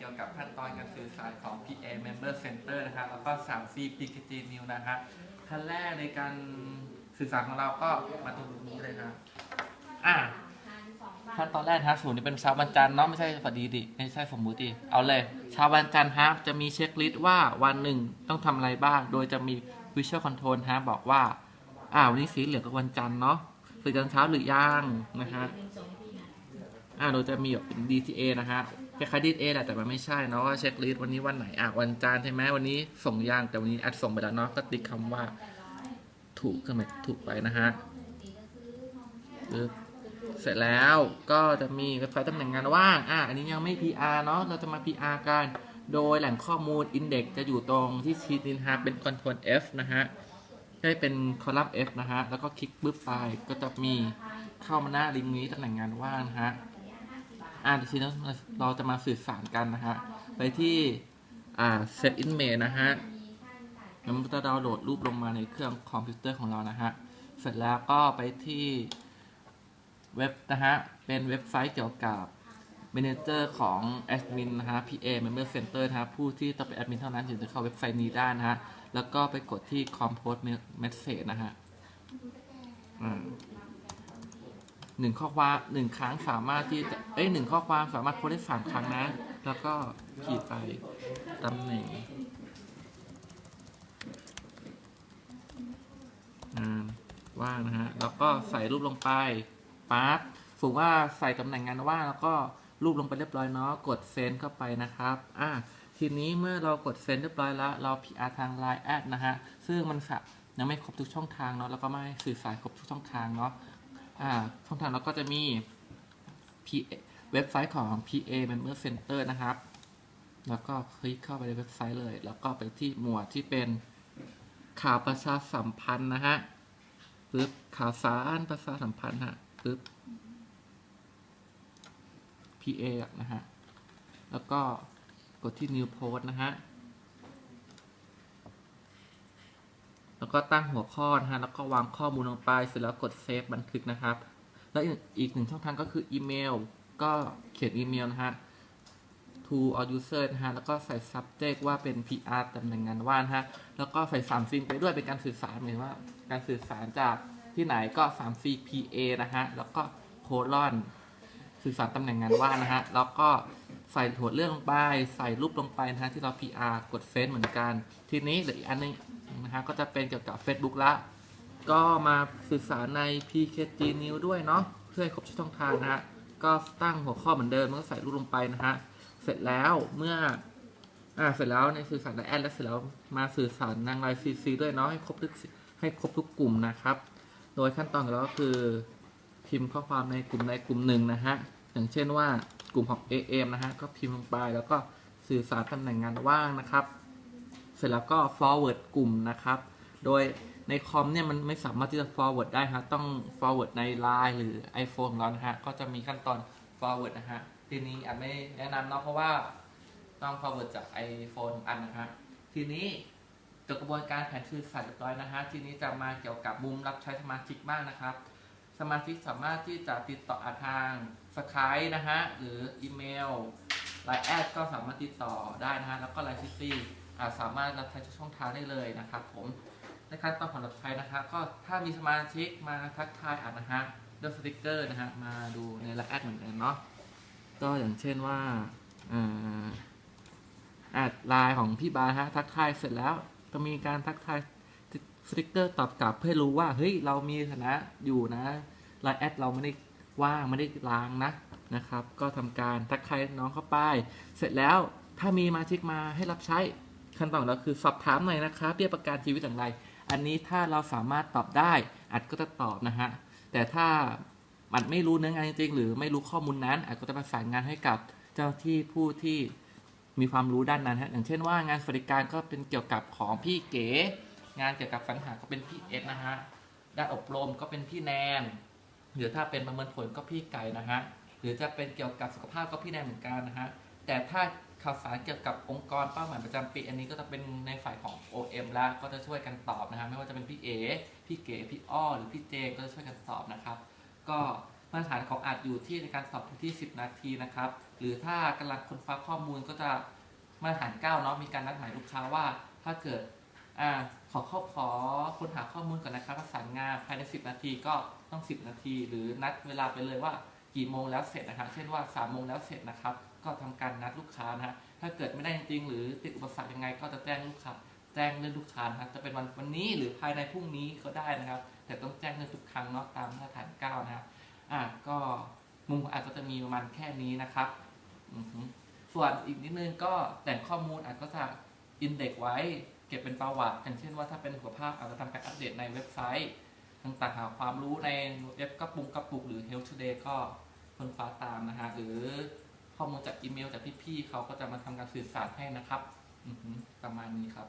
เกี่ยวกับขั้นตอนการสื่อสารของ PA Member Center นะครับแล้วก็ 3C PKG New นะฮะขั้นแรกในการสื่อสารของเราก็มาตรงนี้เลยครับอะขั้นตอนแรกนะศูนย์นี่เป็นเช้าวันจันทร์เนาะไม่ใช่สวัสดีดิไม่ใช่สมมุติดิเอาเลยเช้าวันจันทร์ฮะจะมีเช็คลิสต์ว่าวันหนึ่งต้องทำอะไรบ้าง โดยจะมี Visual Control ฮะบอกว่าอ่าวันนี้สีเหลืองกับวันจันทร์เนาะสื่อตอนเช้าหรือยังนะฮะอ่าโดยจะมีแบบ DTA นะฮะ คล้ายๆ DTA แหละแต่มันไม่ใช่เนาะว่าเช็คลิสต์วันนี้วันไหนอะวันจันทร์ใช่ไหมวันนี้ส่งยางแต่วันนี้แอดส่งไปแล้วเนาะก็ติ๊กคำว่า ถูกขึ้นมาถูกไปนะฮะเสร็จแล้วก็จะมีเว็บไซต์ตำแหน่งงานว่างอะอันนี้ยังไม่ PR เนาะเราจะมา PR กันโดยแหล่งข้อมูล Index จะอยู่ตรงที่ชีตนินฮะเป็น Control F นะฮะได้เป็นคอลัมน์ F นะฮะ แล้วก็คลิกปึ๊บไป ก็จะมีเข้ามาหน้าลิงก์นี้ตำแหน่งงานว่างนะฮะ อ่าทีนี้เราจะมาสื่อสารกันนะฮะ ไปที่ อ่า set in mail นะฮะแล้วมันจะดาวน์โหลดรูปลงมาในเครื่องคอมพิวเตอร์ของเรานะฮะ เสร็จแล้วก็ไปที่เว็บนะฮะ เป็นเว็บไซต์เกี่ยวกับ Manager ของแอดมินนะฮะ PA Member Center นะฮะ ผู้ที่ต้องเป็นแอดมินเท่านั้นถึงจะเข้าเว็บไซต์นี้ได้นะฮะ แล้วก็ไปกดที่ Compose Message นะฮะอ่า หนึ่งข้อความหนึ่งครั้งสามารถที่จะเอ้ยหนึ่งข้อความสามารถโพสได้สามครั้งนะ แล้วก็ขีดไปตำแหน่งงานว่างนะฮะแล้วก็ใส่รูปลงไปปั๊บสมมติว่าใส่ตำแหน่งงานว่างแล้วก็รูปลงไปเรียบร้อยเนาะกดเซนเข้าไปนะครับอ่าทีนี้เมื่อเรากดเซนเรียบร้อยแล้ว เรา PR ทาง Line แอดนะฮะซึ่งมันยังไม่ครบทุกช่องทางเนาะแล้วก็ไม่สื่อสารครบทุกช่องทางเนาะ ช่องทางเราก็จะมี PA เว็บไซต์ของ PA Member Center นะครับ แล้วก็คลิกเข้าไปในเว็บไซต์เลย แล้วก็ไปที่หมวดที่เป็นข่าวประชาสัมพันธ์นะฮะปึ๊บข่าวสารประชาสัมพันธ์ฮะปึ๊บ PA นะฮะ แล้วก็กดที่ New Post นะฮะ แล้วก็ตั้งหัวข้อนะฮะ แล้วก็วางข้อมูลลงไป เสร็จแล้วกดเซฟบันทึกนะครับ แล้วอีกหนึ่งช่องทางก็คืออีเมล ก็เขียนอีเมลนะฮะ to all user นะฮะ แล้วก็ใส่ subject ว่าเป็น PR ตำแหน่งงานว่านะฮะ แล้วก็ใส่3 c ไปด้วยเป็นการสื่อสารหมายว่า การสื่อสารจากที่ไหนก็3 c PA นะฮะ แล้วก็โคลอนสื่อสารตำแหน่งงานว่านะฮะ แล้วก็ใส่หัวเรื่องลงไป ใส่รูปลงไปนะฮะที่เรา PR กดเฟซเหมือนกัน ทีนี้เหลืออีกอันนึง นะฮะก็จะเป็นเกี่ยวกับ Facebook ละ ก็มาสื่อสารใน PKG New ด้วยเนาะเพื่อให้ครบช่องทางนะฮะก็ตั้งหัวข้อเหมือนเดิมแล้วก็ใส่รูปลงไปนะฮะเสร็จแล้วเมื่ออ่าเสร็จแล้วในสื่อสารในแอดแล้วเสร็จแล้วมาสื่อสารนางไลน์ซีซีด้วยเนาะให้ครบทุกให้ครบทุกกลุ่มนะครับ โดยขั้นตอนของเราก็คือพิมพ์ข้อความในกลุ่มใดกลุ่มหนึ่งนะฮะอย่างเช่นว่ากลุ่มของ AM นะฮะก็พิมพ์ลงไปแล้วก็สื่อสารตำแหน่งงานว่างนะครับ เสร็จแล้วก็ forward กลุ่มนะครับ โดยในคอมเนี่ยมันไม่สามารถที่จะ forward ได้ฮะ ต้อง forward ใน Line หรือ iPhone ของเรานะฮะ ก็จะมีขั้นตอน forward นะฮะ ทีนี้อาจไม่แนะนำเนาะ เพราะว่าต้อง forward จาก iPhone อันนะฮะ ทีนี้จบกระบวนการแผนสื่อสารเรียบร้อยนะฮะ ทีนี้จะมาเกี่ยวกับมุมรับใช้สมาชิกบ้างนะครับ สมาชิกสามารถที่จะติดต่อทางสกายนะฮะ หรืออีเมลไลน์แอดก็สามารถติดต่อได้นะฮะ แล้วก็ไลน์ซีซีอ่ สามารถรับใช้ช่องทางได้เลยนะครับผมในขั้นตอนของรับใช้นะฮะก็ถ้ามีสมาชิกมาทักทายอ่านนะฮะด้วยสติกเกอร์นะฮะมาดูในลน์แอดเหมือนกันเนาะก็อย่างเช่นว่าแอดไลน์ของพี่บาฮะทักทายเสร็จแล้วก็มีการทักทายสติกเกอร์ตอบกลับเพื่อรู้ว่าเฮ้ยเรามีฐานะอยู่นะไลน์แอดเราไม่ได้ว่างไม่ได้ล้างนะนะครับ ก็ทำการทักทายน้องเข้าไป เสร็จแล้วถ้ามีมาชิกมาให้รับใช้ ขั้นตอนของเราคือสอบถามหน่อยนะครับเบี้ยประกันชีวิตอย่างไร อันนี้ถ้าเราสามารถตอบได้อัดก็จะตอบนะฮะแต่ถ้ามันไม่รู้เนื้องานจริงๆหรือไม่รู้ข้อมูลนั้นอาจก็จะประสานงานให้กับเจ้าที่ผู้ที่มีความรู้ด้านนั้นฮะอย่างเช่นว่างานสวัสดิการก็เป็นเกี่ยวกับของพี่เก๋ งานเกี่ยวกับสรรหาก็เป็นพี่เอสนะฮะด้านอบรมก็เป็นพี่แนนหรือถ้าเป็นประเมินผลก็พี่ไก่นะฮะหรือจะเป็นเกี่ยวกับสุขภาพก็พี่แนนเหมือนกันนะฮะแต่ถ้า ข่าวสารเกี่ยวกับองค์กรเป้าหมายประจำปี อันนี้ก็จะเป็นในฝ่ายของ OM แล้วก็จะช่วยกันตอบนะฮะไม่ว่าจะเป็นพี่เอพี่เก๋พี่อ้อหรือพี่เจก็จะช่วยกันตอบนะครับ ก็มาตรฐานของอาจอยู่ที่ในการตอบที่ 10 นาทีนะครับ หรือถ้ากำลังค้นคว้าข้อมูลก็จะมาตรฐานเก้าเนาะมีการนัดหมายลูกค้าว่า ถ้าเกิดอ่าขอเข้าขอค้นหาข้อมูลก่อนนะครับประสานงานภายใน 10 นาทีก็ต้อง 10 นาที หรือนัดเวลาไปเลยว่ากี่โมงแล้วเสร็จนะครับ เช่นว่า3ามโมงแล้วเสร็จนะครับ ก็ทำการนัดลูกค้านะฮะถ้าเกิดไม่ได้จริงหรือติดอุปสรรคยังไง ก็จะแจ้งลูกค้าแจ้งเรื่องลูกค้านะครับจะเป็นวันวันนี้หรือภายในพรุ่งนี้ก็ได้นะครับ แต่ต้องแจ้งเรื่องทุกครั้งเนาะตามมาตรฐานเก้านะฮะอะก็มุมอาจจะจะมีประมาณแค่นี้นะครับส่วนอีกนิดนึงก็แต่งข้อมูลอาจก็จะอินเด็กไว้เก็บเป็นประวัติอย่างเช่นว่าถ้าเป็นสุขภาพอาจจะทำการอัปเดตในเว็บไซต์ต่างๆหาความรู้ในเว็บกระปุกกระปุกหรือ Health Today ก็ค้นคว้าตามนะฮะหรือ ข้อมูลจากอีเมลจากพี่ๆเขาก็จะมาทำการสื่อสารให้นะครับประมาณนี้ครับ